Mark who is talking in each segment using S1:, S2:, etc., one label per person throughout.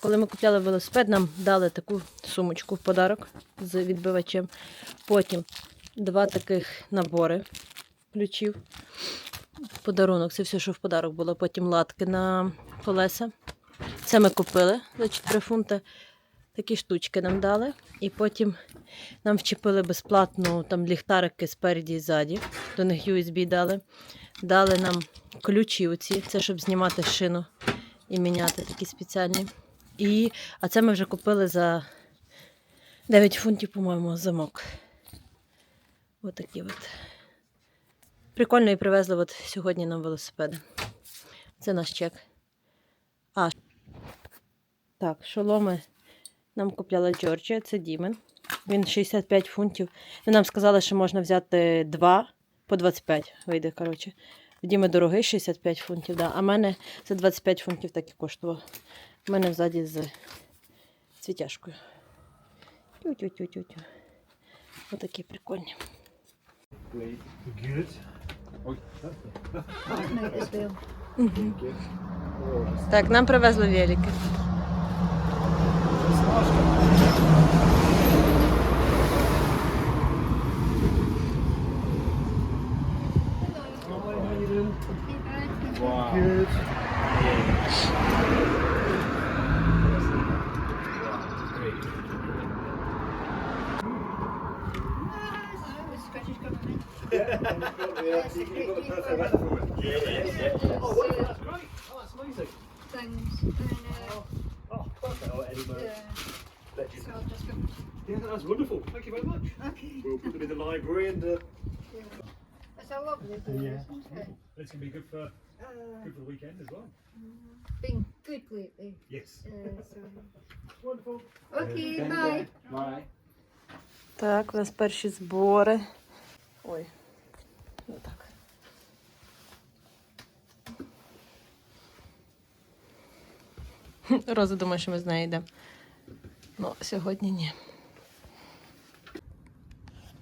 S1: коли ми купляли велосипед, нам дали таку сумочку в подарок з відбивачем. Потім два таких набори ключів. Подарунок, це все, що в подарок було. Потім латки на колеса. Це ми купили за 4 фунти. Такі штучки нам дали. І потім нам вчепили безплатно там ліхтарики спереді і ззаді. До них USB дали. Дали нам ключі оці, це щоб знімати шину і міняти такі спеціальні. І, а це ми вже купили за 9 фунтів, по-моєму, замок. Отакі от. Прикольно і привезли от сьогодні нам велосипеди. Це наш чек. А. Так, шоломи нам купляла Джорджія, це Дімен. Він 65 фунтів. Ну, Нам сказали, що можна взяти два по 25. Вийде, коротше. Діми дорогий 65 фунтів, да. а мене за 25 фунтів так і коштувало. У мене взаді з цвітяшкою. Тю-тю-тю-тю-тю. Отакі прикольні.
S2: Good.
S1: Мгм. Так, нам привезли велики.
S2: Oh, wow, that's great. Oh, that's amazing.
S3: Thanks. And,
S2: Oh, perfect. Oh, Eddie
S3: uh,
S2: Murray.
S3: yeah,
S2: Legend.
S3: so I'll just go.
S2: Yeah, that's wonderful. Thank you very much.
S3: Okay.
S2: We'll put them in the library and uh,
S3: Yeah. It's a lovely day,
S2: Yeah.
S3: isn't it?
S2: it's going to be good for
S3: Uh,
S2: good for the weekend as well.
S3: been good lately.
S2: Yes.
S3: Uh, so.
S2: Wonderful.
S3: Okay, bye.
S2: Bye.
S1: Так, у нас перші збори. Ой, не так. Роза думає, що ми з нею йдемо. Ну, сьогодні ні.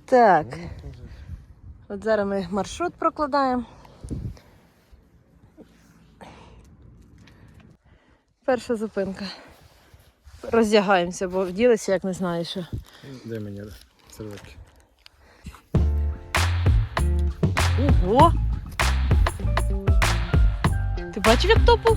S1: Так. От зараз ми маршрут прокладаємо. Перша зупинка. Роздягаємося, бо вділися, як не знаю, що.
S2: Де мені серветки?
S1: Ого! Ти бачив, як топав?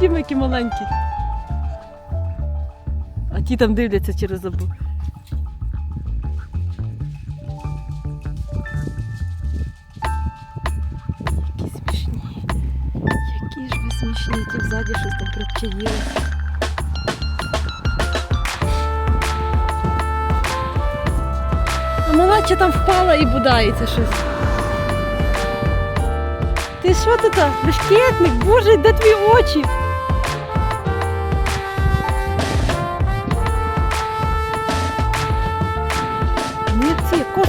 S1: Діма, які маленькі. А ті там дивляться через забор. Які смішні. Які ж ви смішні, ті взаді щось там причаїлися. А малача там впала і будається щось. Ти що тут? Бешкетник? Боже, де твої очі?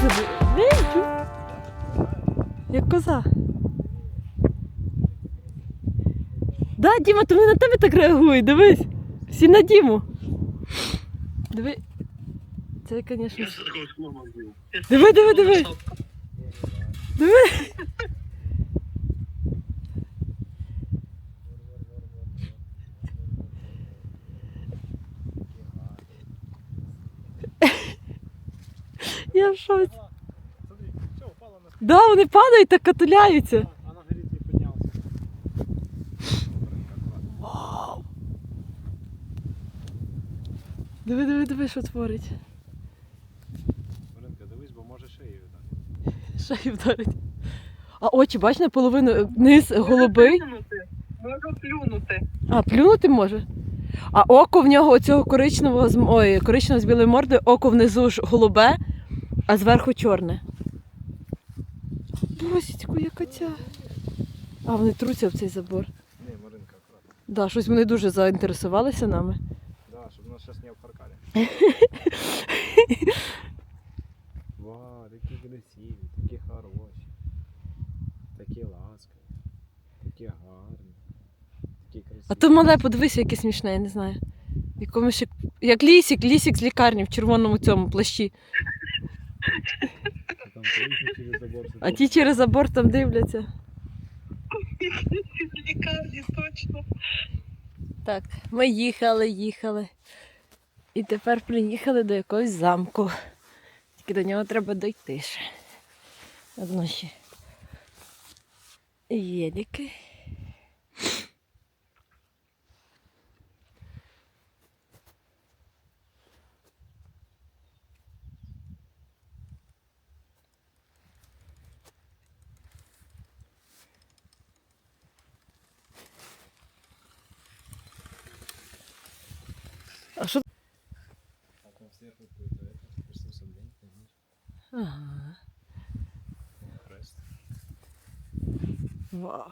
S1: Кози були. Як коза. Да, Діма, то вони на тебе так реагують, дивись. Всі на Діму. Диви. Це, звісно. Диви, диви, диви. Диви. Я в шоці.
S2: Смотри, все, упало на
S1: Да, вони падають та катуляються.
S2: А на поднялся.
S1: Вау. Диви, диви, диви, що творить.
S2: Маринка, дивись, бо може шею так.
S1: Шею вдарить. А очі, бач, наполовину низ голубий.
S4: Можу плюнути.
S1: А, плюнути може. А око в нього оцього коричневого з ой, коричневого з білої морди, око внизу ж голубе, а зверху чорне. Босічку, яка ця. А, вони труться в цей забор.
S2: Не, Маринка, аккуратно.
S1: Да, щось вони дуже заінтересувалися нами.
S2: Да, чтобы нас сейчас не обхаркали. Вау, такі красиві, такі хороші, такі ласкові, такі гарні, такі красиві.
S1: А то мале, подивися, яке смішне, я не знаю. В Якомусь ще- як лісік, лісік з лікарні в червоному цьому плащі.
S2: А
S1: ті через забор там дивляться.
S4: З лікарні точно.
S1: Так, ми їхали, їхали. І тепер приїхали до якогось замку. Тільки до нього треба дойти ще. Одно ще. Єліки. А що?
S2: А там сверху какой-то приспособление,
S1: Ага. Вау.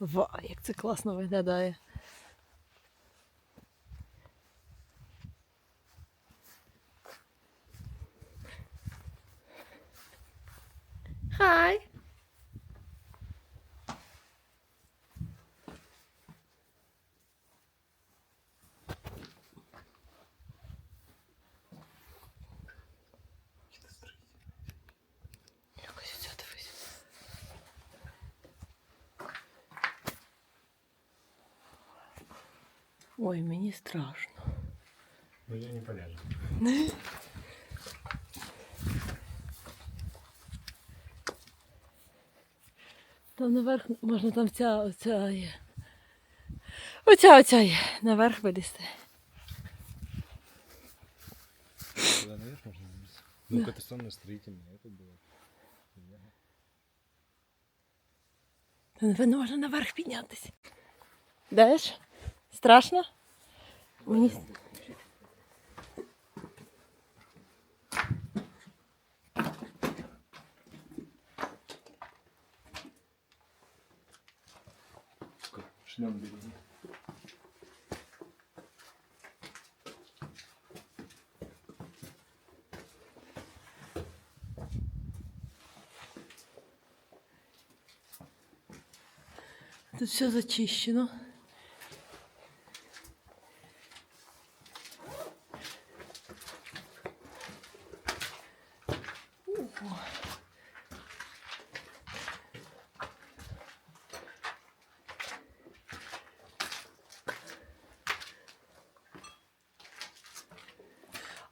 S1: Вау, як це класно виглядає. Ой, мені страшно.
S2: Ну я не полезу.
S1: Там наверх можна там ця оця є. Оця оця є. Наверх вилізти.
S2: Туда наверх можно забиться? Ну, катастрофно-строительное, это было.
S1: Та напевно можна наверх піднятися. Деш? Страшно? Мені.
S2: Шлем береги.
S1: Тут все зачищено.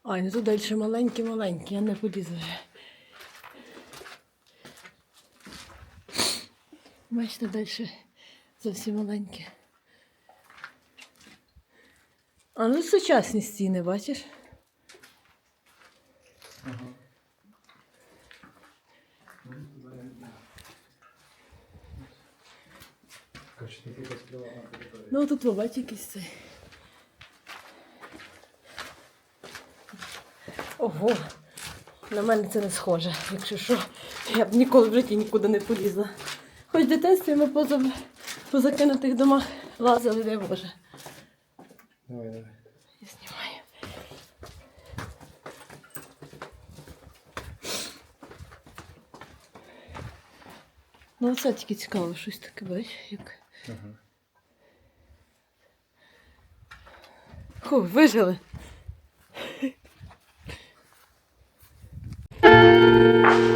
S1: Ай, ну тут далі маленькі-маленькі, я не полізу вже. Бачите, далі зовсім маленьке. А ну сучасні стіни, бачиш?
S2: Как
S1: Ну тут бачите якийсь цей. Ого, на мене це не схоже, якщо що, я б ніколи в житті нікуди не полізла. Хоч в дитинстві ми поза, по закинутих домах лазили, дай Боже.
S2: Давай, давай.
S1: Я знімаю. Ну це тільки цікаво, щось таке, бачиш, як.
S2: Ага.
S1: Ху, вижили. Música